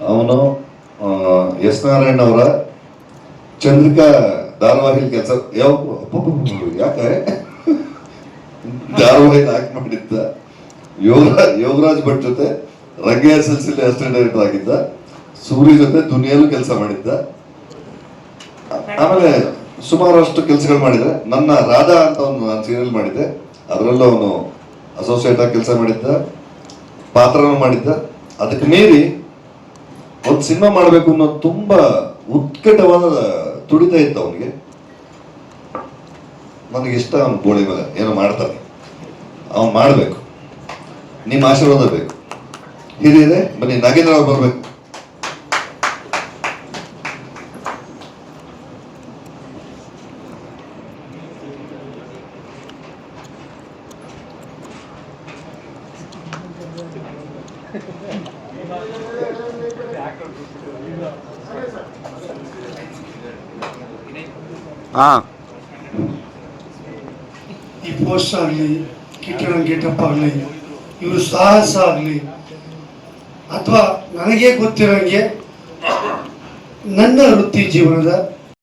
ಅವನು ಎಸ್ ನಾರಾಯಣ ಅವರ ಚಂದ್ರಿಕಾ ಧಾರಾವಾಹಿ ಕೆಲಸ, ಯಾವ ಯಾಕೆ? ಧಾರಾವಾಹಿ ಆಕ್ಟ್ ಮಾಡಿದ್ದ. ಯೋಗರಾಜ್ ಯೋಗರಾಜ್ ಭಟ್ ಜೊತೆ ರಂಗೆ ಎಸ್ ಎಲ್ ಸಿಲಿ ಅಸಿಸ್ಟೆಂಟ್ ಡೈರೆಕ್ಟರ್ ಆಗಿದ್ದ. ಸೂರಿ ಜೊತೆ ದುನಿಯಲ್ಲೂ ಕೆಲಸ ಮಾಡಿದ್ದ. ಆಮೇಲೆ ಸುಮಾರಷ್ಟು ಕೆಲಸಗಳು ಮಾಡಿದ್ರೆ, ನನ್ನ ರಾಧಾ ಅಂತ ಒಂದು ನಾನು ಸೀರಿಯಲ್ ಮಾಡಿದ್ದೆ. ಅದರಲ್ಲೂ ಅವನು ಅಸೋಸಿಯೇಟ್ ಆಗಿ ಕೆಲಸ ಮಾಡಿದ್ದ. ಪಾತ್ರನೂ ಮಾಡಿದ್ದ. ಅದಕ್ಕೆ ಮೀರಿ ಒಂದು ಸಿನಿಮಾ ಮಾಡಬೇಕು ಅನ್ನೋ ತುಂಬಾ ಉತ್ಕಟವಾದ ತುಡಿತ ಇತ್ತು ಅವನಿಗೆ. ನನಗೆ ಇಷ್ಟ ಅವನು ಬೋಳಿ ಮೇಲೆ ಏನೋ ಮಾಡ್ತಾನೆ. ಅವನು ಮಾಡಬೇಕು. ನಿಮ್ಮ ಆಶೀರ್ವಾದ ಬೇಕು. ಹಿರಿಯರೇ ಬನ್ನಿ, ನಾಗೇಂದ್ರ ಅವ್ರು ಬರ್ಬೇಕು. ಈ ಪೋಸ್ಟ್ ಆಗಲಿ ಕಿಟ್ಟಣ ಗೆಟಪ್ ಆಗಲಿ, ಇವರು ಸಾಹಸ ಆಗಲಿ, ಅಥವಾ ನನಗೆ ಗೊತ್ತಿರೋಂಗೆ ನನ್ನ ವೃತ್ತಿ ಜೀವನದ